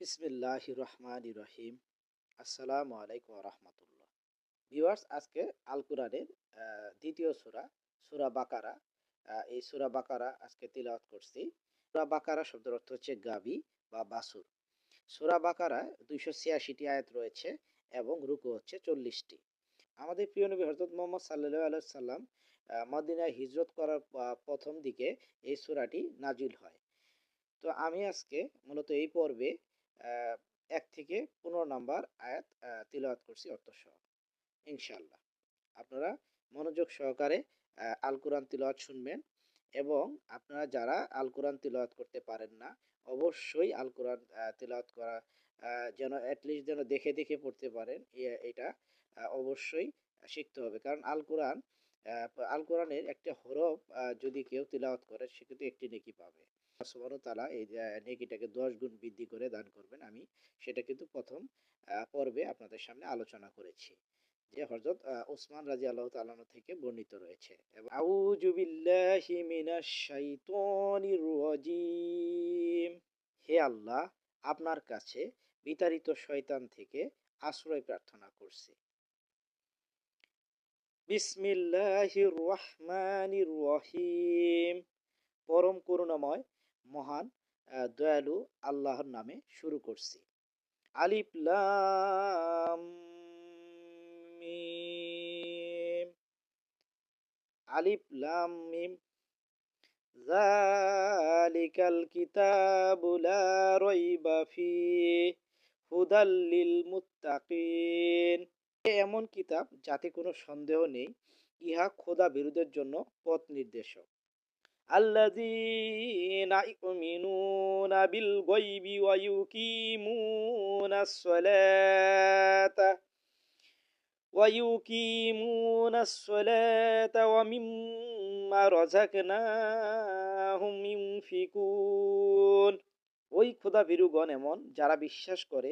বিসমিল্লাহ রহমান রহিম। আসসালামু আলাইকুম রহমতুল্লাহ। ভিউয়ার্স, আজকে আল কোরআনের দ্বিতীয় সূরা সূরা বাকারা। এই সুরা বাকারা আজকে তিলাওয়াত করছি। সুরা বাকারা শব্দের অর্থ হচ্ছে গাবি বা বাসুর। সূরা বাকারা দুইশো ছিয়াশিটি আয়াত রয়েছে এবং রুকু হচ্ছে চল্লিশটি। আমাদের প্রিয় নবী হজরত মোহাম্মদ সাল্লাহ আলাইসাল্লাম মদিনায় হিজরত করার প্রথম দিকে এই সূরাটি নাজিল হয়। তো আমি আজকে মূলত এই পর্বে এক থেকে পনেরো নাম্বার আয়াত তিলাওয়াত করছি অর্থ সহ। ইনশাল্লাহ আপনারা মনোযোগ সহকারে আল কোরআন তিলাওয়াত শুনবেন এবং আপনারা যারা আল কোরআন তিলাওয়াত করতে পারেন না, অবশ্যই আল কোরআন তিলাওয়াত করা যেন অ্যাটলিস্ট যেন দেখে দেখে পড়তে পারেন এটা অবশ্যই শিখতে হবে। কারণ আল কোরআন আল কোরআনের একটা হরফ যদি কেউ তিলাওয়াত করে সে কিন্তু একটি নেকি পাবে। সুবহানাহু তাআলা এই নেকিটাকে দশ গুণ বৃদ্ধি করে দান করবেন। আমি সেটা কিন্তু প্রথম পর্বে আপনাদের সামনে আলোচনা করেছি যে হযরত আহ, উসমান রাদিয়াল্লাহু তাআলা থেকে বর্ণিত রয়েছে। হে আল্লাহ আপনার কাছে বিতাড়িত শয়তান থেকে আশ্রয় প্রার্থনা করছি। বিসমিল্লাহির রহমানির রহিম পরম করুণাময়, মহান দয়ালু আল্লাহর নামে শুরু করছি। আলিফ লাম মিম। আলিফ লাম মিম। যালিকাল কিতাবু লা রাইবা ফিহি। হুদাল লিল মুত্তাকিন। এমন কিতাব যাতে কোনো সন্দেহ নেই ইহা খোদা বিরুদ্ধের জন্য পথ নির্দেশক الذين يؤمنون بالغيب ويقيمون الصلاة ويقيمون الصلاة ومما رزقناهم ينفقون ওই খোদা ভীরুগণ এমন যারা বিশ্বাস করে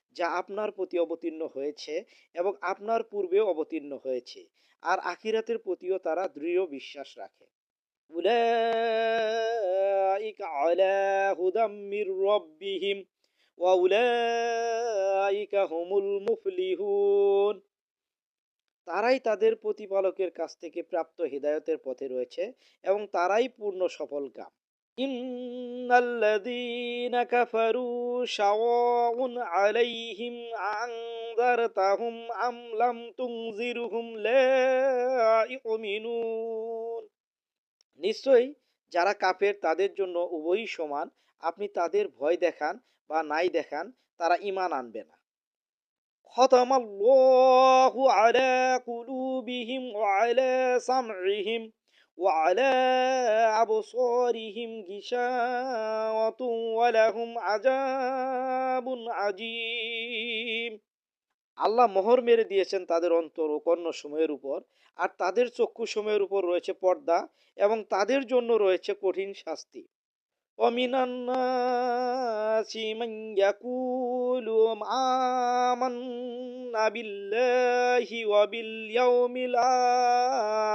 যা আপনার প্রতি অবতীর্ণ হয়েছে এবং আপনার পূর্বেও অবতীর্ণ হয়েছে। আর আখিরাতের প্রতিও তারা দৃঢ় বিশ্বাস রাখে। ওয়া মুফলিহুন। তারাই তাদের প্রতিপালকের কাছ থেকে প্রাপ্ত হৃদায়তের পথে রয়েছে এবং তারাই পূর্ণ সফল কাম। কাম ইন্নাল্লাযীনা কাফারু শাওয়াউন আলাইহিম আনযারতাহুম আম লাম তুনজিরহুম লা ইউমিনুন নিশ্চয়ই যারা কাফের তাদের জন্য উভয়ই সমান আপনি তাদের ভয় দেখান বা নাই দেখান তারা ঈমান আনবে না ختم الله على قلوبهم وعلى سمعهم وعلى أبصارهم غشاوة ولهم عذاب عظيم আল্লাহ মোহর মেরে দিয়েছেন তাদের অন্তর ও কর্ণ সময়ের উপর আর তাদের চক্ষু সময়ের উপর রয়েছে পর্দা এবং তাদের জন্য রয়েছে কঠিন শাস্তি ومن الناس من يقول آمنا بالله وباليوم الآخر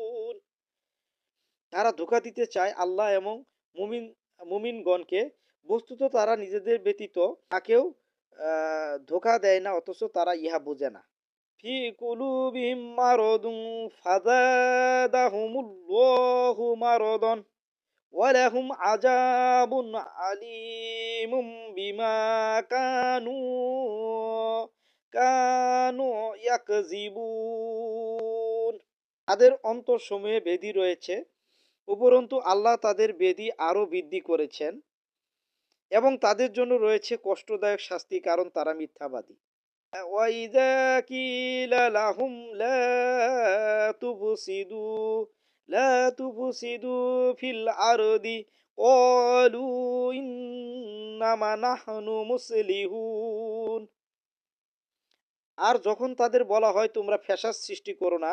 তারা ধোকা দিতে চায় আল্লাহ এবং মুমিন, মুমিনগণকে। বস্তুত তারা নিজেদের ব্যতীত তাকেও ধোকা দেয় না, অথচ তারা ইহা বোঝে না। তাদের অন্তর সময়ে বিমা কানু কানু বেদি রয়েছে। উপরন্তু আল্লাহ তাদের বেদি আরো বৃদ্ধি করেছেন এবং তাদের জন্য রয়েছে কষ্টদায়ক শাস্তি কারণ তারা মিথ্যাবাদী وَإِذَا قِيلَ لَهُمْ لَا تُفْسِدُوا لَا تُفْسِدُوا فِي الْأَرْضِ قَالُوا إِنَّمَا نَحْنُ مُصْلِحُونَ আর যখন তাদের বলা হয় তোমরা ফ্যাসাদ সৃষ্টি করো না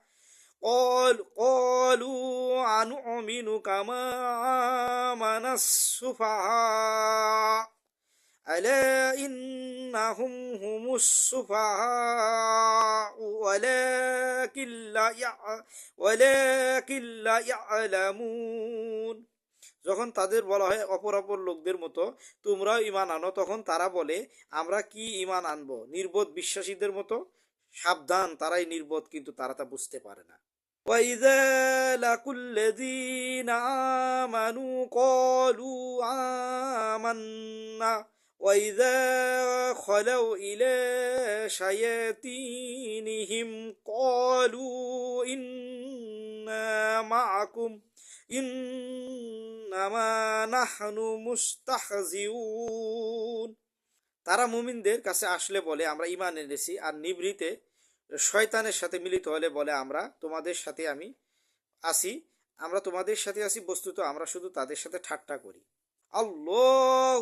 قال قالوا أنؤمن كما آمن السفهاء ألا إنهم هم السفهاء ولكن لا يع- ولكن لا يعلمون যখন তাদের বলা হয় অপর অপর লোকদের মতো তোমরাও ইমান আনো তখন তারা বলে আমরা কি ইমান আনবো নির্বোধ বিশ্বাসীদের মতো সাবধান তারাই নির্বোধ কিন্তু তারা তা বুঝতে পারে না وإذا لقوا الذين آمنوا قالوا آمنا وإذا خلوا إلى شياطينهم قالوا إنا معكم إنما نحن مستهزئون তারা মুমিনদের কাছে আসলে বলে আমরা ইমান এনেছি আর নিভৃতে শয়তানের সাথে মিলিত হলে বলে, আমরা তোমাদের সাথে আমি আসি, আমরা তোমাদের সাথে আসি, বস্তুত আমরা শুধু তাদের সাথে ঠাট্টা করি। ওয়া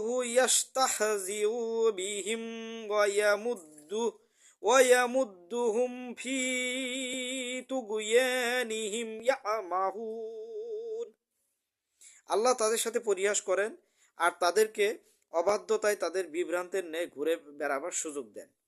ওয়া ফি আল্লাহ তাদের সাথে পরিহাস করেন আর তাদেরকে অবাধ্যতায় তাদের বিভ্রান্তের ন্যায় ঘুরে বেড়াবার সুযোগ দেন।